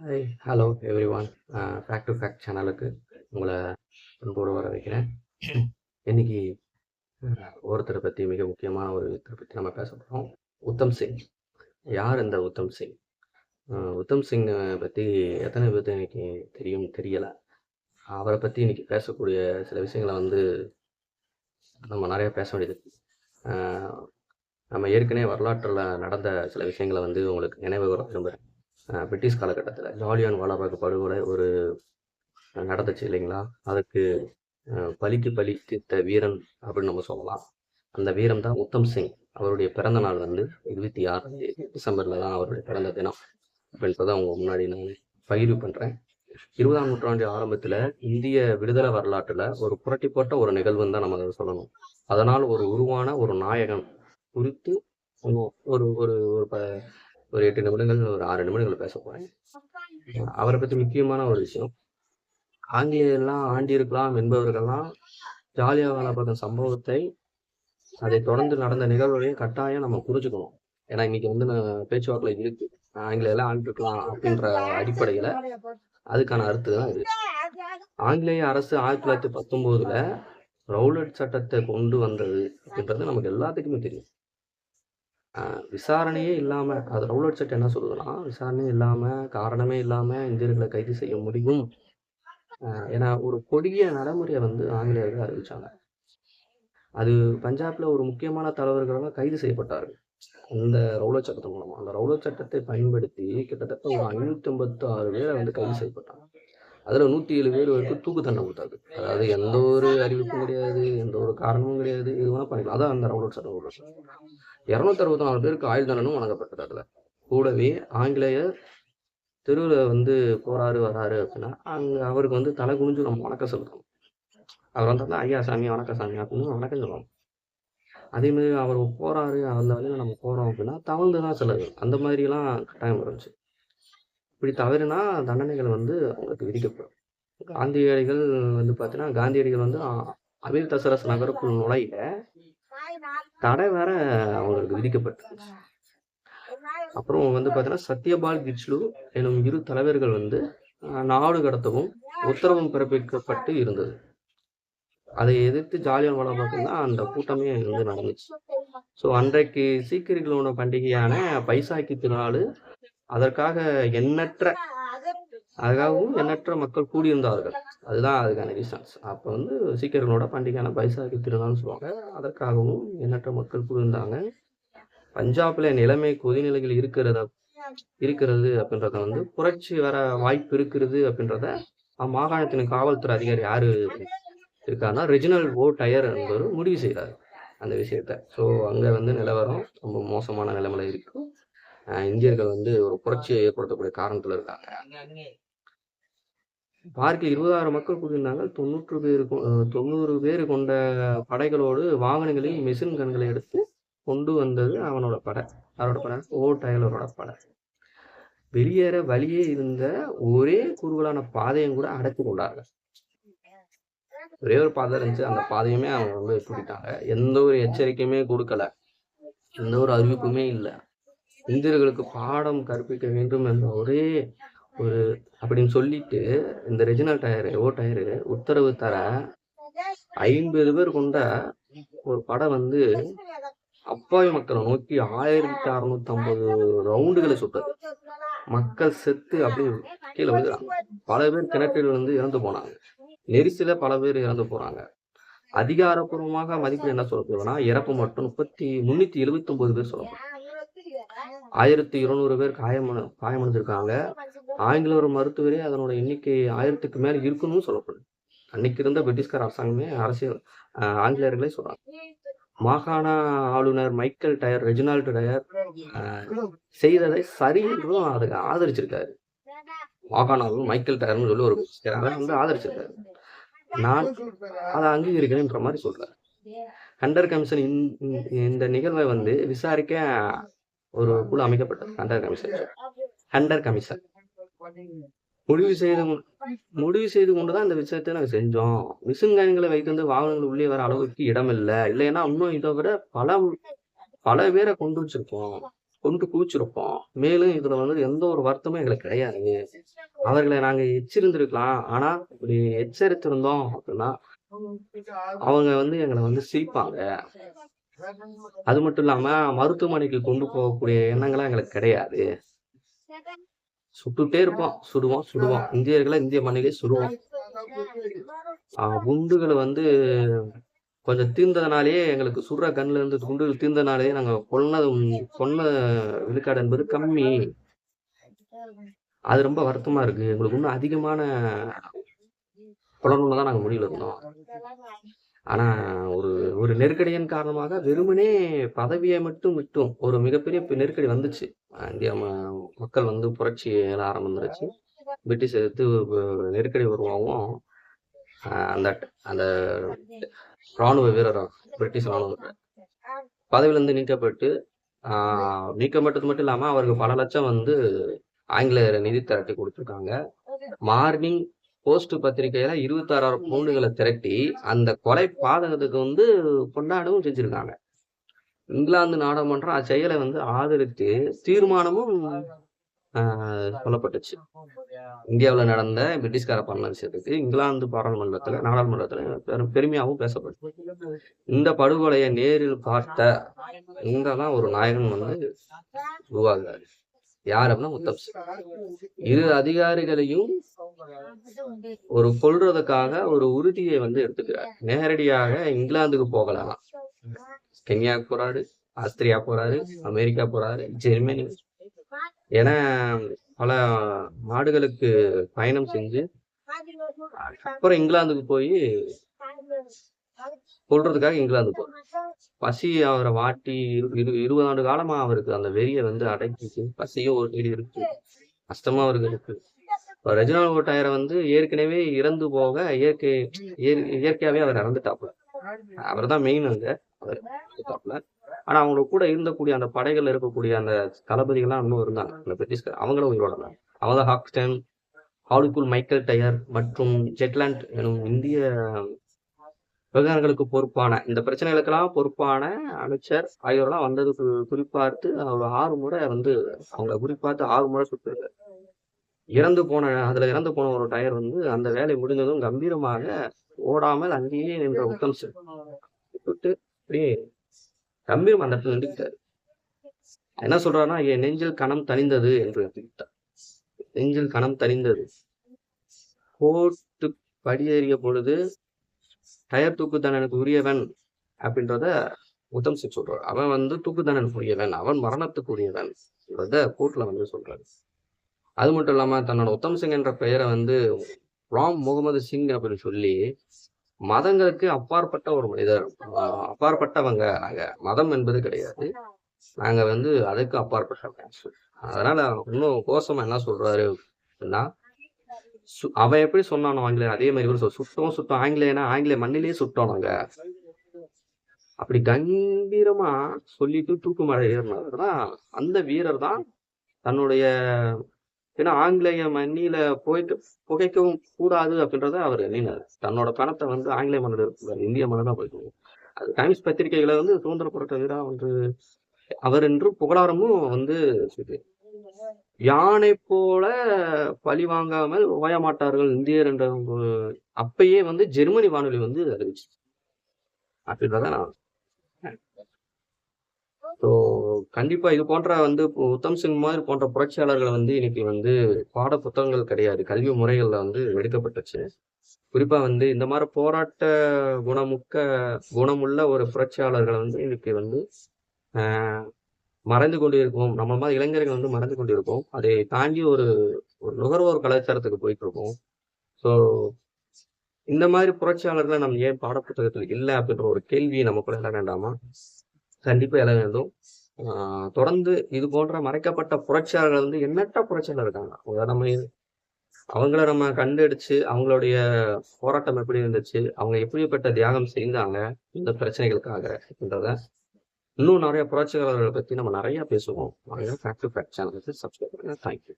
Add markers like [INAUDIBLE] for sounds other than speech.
Hi hello everyone fact to fact சேனலுக்கு உங்களை அன்போடு வர வைக்கிறேன் [LAUGHS] இன்னைக்கு அஹ், ஒருத்தரை பற்றி மிக முக்கியமான ஒரு ஒருத்தரை பற்றி நம்ம பேச போகிறோம் உத்தம் சிங். யார் இந்த உத்தம் சிங்? அஹ், உத்தம் சிங் பற்றி எத்தனை பேர்த்து இன்னைக்கு தெரியும் தெரியலை. அவரை பற்றி இன்னைக்கு பேசக்கூடிய சில விஷயங்களை வந்து நம்ம நிறைய பேச வேண்டியது. அஹ், நம்ம ஏற்கனவே வரலாற்றில் நடந்த சில விஷயங்களை வந்து உங்களுக்கு நினைவு கூற விரும்புகிறேன் பிரிட்டிஷ் காலகட்டத்தில் ஜாலியான் வாலாபாக் படுகொலை ஒரு நடந்துச்சு இல்லைங்களா? அதுக்கு பலிக்கு பலி தீர்த்த வீரன் அப்படின்னு நம்ம சொல்லலாம். அந்த வீரம் தான் உத்தம் சிங். அவருடைய பிறந்த நாள் வந்து இருபத்தி ஆறு டிசம்பரில் தான் அவருடைய பிறந்த தினம் அப்படின்றத அவங்க முன்னாடி நான் பகிர்வு பண்ணுறேன் இருபதாம் நூற்றாண்டு ஆரம்பத்தில் இந்திய விடுதலை வரலாற்றில் ஒரு புரட்டி போட்ட ஒரு நிகழ்வுன்னு தான் நம்ம அதை சொல்லணும். அதனால் ஒரு உருவான ஒரு நாயகன் குறித்து ஒரு ஒரு ஒரு ஒரு எட்டு நிமிடங்கள் ஒரு ஆறு நிமிடங்கள் பேச போறேன். அவரை பத்தி முக்கியமான ஒரு விஷயம் ஆங்கிலேயர்லாம் ஆண்டியிருக்கலாம் என்பவர்கள்லாம் ஜாலியாவாலாபாக் சம்பவத்தை அதை தொடர்ந்து நடந்த நிகழ்வுகளையும் கட்டாயம் நம்ம புரிஞ்சுக்கணும். ஏன்னா இன்னைக்கு வந்து நான் பேச்சுவாக்கில் இருக்கு. ஆங்கிலேயெல்லாம் ஆண்டிருக்கலாம் அப்படின்ற அடிப்படையில அதுக்கான அர்த்தம் தான் இது. ஆங்கிலேய அரசு ஆயிரத்தி தொள்ளாயிரத்தி பத்தொன்பதுல ரவுலட் சட்டத்தை கொண்டு வந்தது அப்படின்றது நமக்கு எல்லாத்துக்குமே தெரியும். விசாரணையே இல்லாமல் அது ரவுலட் சட்டம் என்ன சொல்லுதுன்னா விசாரணையே இல்லாமல் காரணமே இல்லாமல் இந்தியர்களை கைது செய்ய முடியும். ஏன்னா ஒரு கொடிய நடைமுறையை வந்து ஆங்கிலேயர்கள் அறிவிச்சாங்க. அது பஞ்சாப்ல ஒரு முக்கியமான தலைவர்களெல்லாம் கைது செய்யப்பட்டார்கள். அந்த ரவுலட் சட்டத்தின் மூலமா. அந்த ரவுலட் சட்டத்தை பயன்படுத்தி கிட்டத்தட்ட ஒரு ஐநூத்தி ஐம்பத்தி ஆறு பேரை வந்து கைது செய்யப்பட்டாங்க. அதுல நூத்தி ஏழு பேர் வரைக்கும் தூக்கு தண்டனை கொடுத்தாரு அதாவது எந்த ஒரு அறிவிப்பும் கிடையாது எந்த ஒரு காரணமும் கிடையாது. இது வேணா பண்ணிக்கலாம். அதான் அந்த ரவுலட் சட்டம் ரவுலட் இரநூத்தி அறுபத்தி நாலு பேருக்கு ஆயுள் தண்டனும் வழங்கப்பட்டது அதுல. கூடவே ஆங்கிலேயர் தெருவில் வந்து போறாரு வராரு அப்படின்னா அங்க அவருக்கு வந்து தலை குனிஞ்சு நம்ம வணக்கம் செலுத்தணும் அவர் வந்து ஐயா சாமி வணக்கம் சாமி அப்படின்னு வணக்கம் சொல்லணும் அதே மாதிரி அவர் போறாரு அந்த வழியில நம்ம போறோம் அப்படின்னா தவழ்ந்து தான் செல்லணும் அந்த மாதிரிலாம் கட்டாயம் இருந்துச்சு. இப்படி தவறுனா தண்டனைகள் வந்து அவங்களுக்கு விதிக்கப்படும். காந்தியடிகள் வந்து பார்த்தீங்கன்னா காந்தியடிகள் வந்து அ- அமிர்தசரஸ் நகருக்குள் நுழைய தடை வேற அவங்களுக்கு விதிக்கப்பட்டிருந்துச்சு. அப்புறம் வந்து பார்த்தீங்கன்னா சத்யபால் கிச்லு எனும் இரு தலைவர்கள் வந்து நாடு கடத்தவும் உத்தரவும் பிறப்பிக்கப்பட்டு இருந்தது. அதை எதிர்த்து ஜாலியன் வாலாபாக் தான் அந்த கூட்டமே வந்து நடந்துச்சு. ஸோ அன்றைக்கு சீக்கியர்களோட பண்டிகையான பைசாக்கி திருநாள் அதற்காக எண்ணற்ற அதுக்காகவும் எண்ணற்ற மக்கள் கூடியிருந்தார்கள். அதுதான் அதுக்கான ரீசன்ஸ் அப்போ வந்து சீக்கியர்களோட பண்டிகையான பைசாகி திருநாள்னு சொல்லுவாங்க. அதற்காகவும் எண்ணற்ற மக்கள் கூடியிருந்தாங்க. பஞ்சாப்ல நிலைமை கொதிநிலைகள் இருக்கிறத இருக்கிறது அப்படின்றத வந்து புரட்சி வர வாய்ப்பு இருக்கிறது அப்படின்றத அம்மாகாணத்தின் காவல்துறை அதிகாரி யாரு இருக்காருன்னா ரெஜினல் ஓ டயர் என்பவர் முடிவு செய்கிறார் அந்த விஷயத்த. ஸோ அங்கே வந்து நிலவரம் ரொம்ப மோசமான நிலைமையில இருக்கும் இந்தியர்கள் வந்து ஒரு புரட்சியை ஏற்படுத்தக்கூடிய காரணத்துல இருக்காங்க. பார்க்கில் இருபதாயிரம் மக்கள் கூடியிருந்தாங்க. தொண்ணூற்று பேர் தொண்ணூறு பேர் கொண்ட படைகளோடு வாகனங்களில் மிஷின் கன்களை எடுத்து கொண்டு வந்தது அவனோட படை. அவரோட படை? ஓ டயலரோட படை. வெளியேற வழியே இருந்த ஒரே குறுகலான பாதையும் கூட அடைத்து கொண்டார்கள். ஒரே ஒரு பாதை இருந்துச்சு. அந்த பாதையுமே அவங்க வந்து பூட்டிட்டாங்க எந்த ஒரு எச்சரிக்கையுமே கொடுக்கல. எந்த ஒரு அறிவிப்புமே இல்லை. இந்தியர்களுக்கு பாடம் கற்பிக்க வேண்டும் என்ற ஒரே ஒரு அப்படின்னு சொல்லிட்டு இந்த ரெஜினல் டயரு ஓ டயரு உத்தரவு தர ஐம்பது பேர் கொண்ட ஒரு படம் வந்து அப்பாவி மக்களை நோக்கி ஆயிரத்தி அறுநூத்தி ஐம்பது ரவுண்டுகளை சுட்டது. மக்கள் செத்து அப்படியே கீழே விழுகிறாங்க. பல பேர் கிணற்றில் வந்து இறந்து போனாங்க. நெரிசல பல பேர் இறந்து போறாங்க. அதிகாரப்பூர்வமாக மதிப்பு என்ன சொல்லப்படுதுன்னா இறப்பு மட்டும் முப்பத்தி முன்னூத்தி எழுபத்தி ஒன்பது பேர் சொல்லப்படும். ஆயிரத்தி இருநூறு பேர் காயம் காயமடைஞ்சிருக்காங்க ஆங்கில ஒரு மருத்துவரே அதனோட எண்ணிக்கை ஆயிரத்துக்கு மேல இருக்கணும்னு சொல்லப்படுது அன்னைக்கு இருந்த பிரிட்டிஷ்கார் அரசாங்கமே அரசியல் ஆஹ் ஆங்கிலேயர்களே சொல்றாங்க. மாகாண ஆளுநர் மைக்கேல் டயர் ரெஜினால்டு டயர் செய்ததை சரி என்றும் அதுக்கு ஆதரிச்சிருக்காரு. மாகாண ஆளுநர் மைக்கேல் டயர்னு சொல்லி ஒரு அதை வந்து ஆதரிச்சிருக்காரு. நான் அதை அங்கீகரிக்கிறேன்ற மாதிரி சொல்றாரு. ஹண்டர் கமிஷன் இந்த நிகழ்வை வந்து விசாரிக்க ஒரு குழு அமைக்கப்பட்டது ஹண்டர் கமிஷன். Hunter commission. முடிவு செய்து முடிவு செய்து கொண்டுதான் இந்த விஷயத்தை நாங்கள் செஞ்சோம். மிஷின் வைத்து வந்து வாகனங்கள் உள்ளே வர அளவுக்கு இடம் இல்லை இல்லைன்னா இன்னும் இதை விட பல பல பேரை கொண்டு வச்சிருப்போம். கொண்டு குவிச்சிருப்போம். மேலும் இதுல வந்து எந்த ஒரு வருத்தமும் எங்களுக்கு கிடையாது. அவர்களை நாங்க எச்சரிந்திருக்கலாம். ஆனா இப்படி எச்சரித்திருந்தோம் அப்படின்னா அவங்க வந்து எங்களை வந்து சிரிப்பாங்க. அது மட்டும் இல்லாம மருத்துவமனைக்கு கொண்டு போகக்கூடிய எண்ணங்கள்லாம் எங்களுக்கு கிடையாது. சுட்டுட்டே இருப்போம். சுடுவோம் சுடுவோம். இந்தியர்களை இந்திய மண்ணிலே சுடுவோம். ஆஹ் குண்டுகளை வந்து கொஞ்சம் தீர்ந்ததுனாலேயே எங்களுக்கு சுடுற கண்ணுல இருந்து குண்டுகள் தீர்ந்ததுனாலேயே நாங்க கொன்னது கொன்ன விழுக்காடு என்பது கம்மி. அது ரொம்ப வருத்தமா இருக்கு. எங்களுக்கு இன்னும் அதிகமான கொல்லணும்னு தான் நாங்க முடிவு இருந்தோம் ஆனால் ஒரு ஒரு நெருக்கடியின் காரணமாக வெறுமனே பதவியை மட்டும் விட்டும். ஒரு மிகப்பெரிய நெருக்கடி வந்துச்சு. இந்தியா ம- மக்கள் வந்து புரட்சி ஏற ஆரம்பிச்சிருச்சு. பிரிட்டிஷ் எதிர்த்து நெருக்கடி உருவாகவும் அந்த அந்த ராணுவ வீரர் பிரிட்டிஷ் ராணுவ வீரர் நீக்கப்பட்டு நீக்கப்பட்டது மட்டும் இல்லாமல் அவருக்கு பல லட்சம் வந்து ஆங்கிலேயர் நிதி திரட்டி கொடுத்துருக்காங்க. மார்னிங் போஸ்ட் பத்திரிகையில இருபத்தாறாயிரம் பவுண்டுகளை திரட்டி அந்த கொலை பாதகத்துக்கு வந்து கொண்டாடவும் செஞ்சிருக்காங்க. இங்கிலாந்து நாடாளுமன்றம் அச்செயலை வந்து ஆதரித்து தீர்மானமும் சொல்லப்பட்டுச்சு இந்தியாவில் நடந்த பிரிட்டிஷ்கார பண்ண விஷயத்துக்கு இங்கிலாந்து பாராளுமன்றத்துல நாடாளுமன்றத்துல பெரும் பெருமையாகவும் பேசப்பட்டு இந்த படுகொலையை நேரில் பார்த்த இங்கதான் ஒரு நாயகன் வந்து உருவாகிறாரு. யார் அப்படின்னா முத்தப் இரு அதிகாரிகளையும் ஒரு கொல்றதுக்காக ஒரு உறுதியை வந்து எடுத்துக்கிறார். நேரடியாக இங்கிலாந்துக்கு போகலாம். கென்யா போறாரு ஆஸ்திரியா போறாரு அமெரிக்கா போறாரு ஜெர்மனி. என பல நாடுகளுக்கு பயணம் செஞ்சு அப்புறம் இங்கிலாந்துக்கு போய் கொள்றதுக்காக இங்கிலாந்து போறாரு பசி அவரை வாட்டி இரு இரு- இருபது ஆண்டு காலமா அவருக்கு அந்த வெறியை வந்து அடக்கிச்சு பசியும் ஒரு சைடு இருக்கு. கஷ்டமா அவருக்கு இருக்கு. இப்ப ரெஜினால் ஓட்டாயரை வந்து ஏற்கனவே இறந்து போக இயற்கை இயற்கையாவே அவர் இறந்துட்டாப்புல. அவர் தான் மெயின் அங்க. அவர் இறந்துட்டாப்புல. ஆனா அவங்க கூட இருந்தக்கூடிய அந்த படைகள்ல இருக்கக்கூடிய அந்த தளபதிகள்லாம் இன்னும் இருந்தாங்க. அந்த பிரிட்டிஷ்கார் அவங்களும் உயிரோட அவங்க ஹாக்ஸ்டன் ஹாலிகுல் மைக்கேல் டயர் மற்றும் ஜெட்லாண்ட் எனும் இந்திய விவகாரங்களுக்கு பொறுப்பான இந்த பிரச்சனைகளுக்கெல்லாம் பொறுப்பான அமைச்சர் ஆகியோரெல்லாம் வந்தது குறிப்பார்த்து அவர் ஆறு முறை வந்து அவங்கள குறிப்பார்த்து ஆறு முறை சுட்டு இறந்து போன அதுல இறந்து போன ஒரு டயர் வந்து அந்த வேலை முடிந்ததும் கம்பீரமாக ஓடாமல் அங்கேயே நின்ற உத்தம் சிங். விட்டு அப்படியே கம்பீரம் அந்த இடத்துல நின்றுக்கிட்டாரு. என்ன சொல்றாருன்னா என் நெஞ்சில் கணம் தணிந்தது என்று எடுத்துக்கிட்டார் நெஞ்சில் கணம் தணிந்தது. கோர்ட்டு படியேறிய பொழுது டயர் தூக்கு தண்டனுக்கு உரியவன் அப்படின்றத உத்தம் சிங் சொல்றாரு. அவன் வந்து தூக்கு தண்டனுக்கு உரியவன் அவன் மரணத்துக்கு உரியவன் கோர்ட்ல வந்து சொல்றாரு. அது மட்டும் இல்லாம தன்னோட உத்தம் சிங் என்ற பெயரை வந்து ராம் முகமது சிங் அப்படின்னு சொல்லி மதங்களுக்கு அப்பாற்பட்ட ஒரு மனிதர். அப்பாற்பட்டவங்க நாங்க. மதம் என்பது கிடையாது. நாங்க வந்து அதுக்கு அப்பாற்பட்டவங்க. அதனால இன்னும் கோசமா என்ன சொல்றாரு அப்படின்னா சு- அவன் எப்படி சொன்னானோ ஆங்கிலேயன் அதே மாதிரி ஒரு சுட்டோம் சுட்டோம் ஆங்கிலேயனா? ஆங்கிலேய மண்ணிலேயே சுட்டோம் நாங்க. அப்படி கம்பீரமா சொல்லிட்டு தூக்கு மழை ஏறினவர் தான் அந்த வீரர் தான் தன்னுடைய ஏன்னா ஆங்கிலேய மண்ணில போயிட்டு புகைக்கவும் கூடாது அப்படின்றத அவர் எண்ணினார். தன்னோட பணத்தை வந்து ஆங்கிலேய மண்ணில் இருக்கிறார் இந்திய மண்ணில் தான் போயிட்டு அது டைம்ஸ் பத்திரிகைகளை வந்து சுதந்திர போராட்ட வீரா வந்து அவர் என்று புகழாரமும் வந்து யானை போல பழி வாங்காமல் ஓயமாட்டார்கள் இந்தியர் என்ற அப்பயே வந்து ஜெர்மனி வானொலி வந்து அறிவிச்சு. அப்படின்றத நான் ஸோ கண்டிப்பா இது போன்ற வந்து உத்தம் சிங் மாதிரி போன்ற புரட்சியாளர்கள் வந்து இன்னைக்கு வந்து பாட புத்தகங்கள் கிடையாது. கல்வி முறைகள்ல வந்து எடுக்கப்பட்டுச்சு. குறிப்பா வந்து இந்த மாதிரி போராட்ட குணமுக்க குணமுள்ள ஒரு புரட்சியாளர்களை வந்து இன்னைக்கு வந்து மறைந்து கொண்டிருக்கோம் நம்ம மாதிரி இளைஞர்கள் வந்து மறைந்து கொண்டிருக்கோம். அதை தாண்டி ஒரு ஒரு நுகர்வோர் கலாச்சாரத்துக்கு போயிட்டு இருக்கோம் ஸோ இந்த மாதிரி புரட்சியாளர்களை நம்ம ஏன் பாடப்புத்தகத்தில் இல்லை அப்படின்ற ஒரு கேள்வி நமக்குள்ள எழ வேண்டாமா? கண்டிப்பாக எழ வேண்டும். தொடர்ந்து இது போன்ற மறைக்கப்பட்ட புரட்சியாளர்கள் வந்து எண்ணற்ற புரட்சியாளர் இருக்காங்க. நம்ம அவங்கள நம்ம கண்டடிச்சு அவங்களுடைய போராட்டம் எப்படி இருந்துச்சு அவங்க எப்படிப்பட்ட தியாகம் செய்தாங்க இந்த பிரச்சனைகளுக்காக அப்படின்றத இன்னும் நிறைய புரட்சியாளர்களை பத்தி நம்ம நிறைய பேசுவோம். ஃபேக்ட் டு ஃபேக்ட் சேனலுக்கு சப்ஸ்கிரைப் பண்ணுங்கள் தேங்க்யூ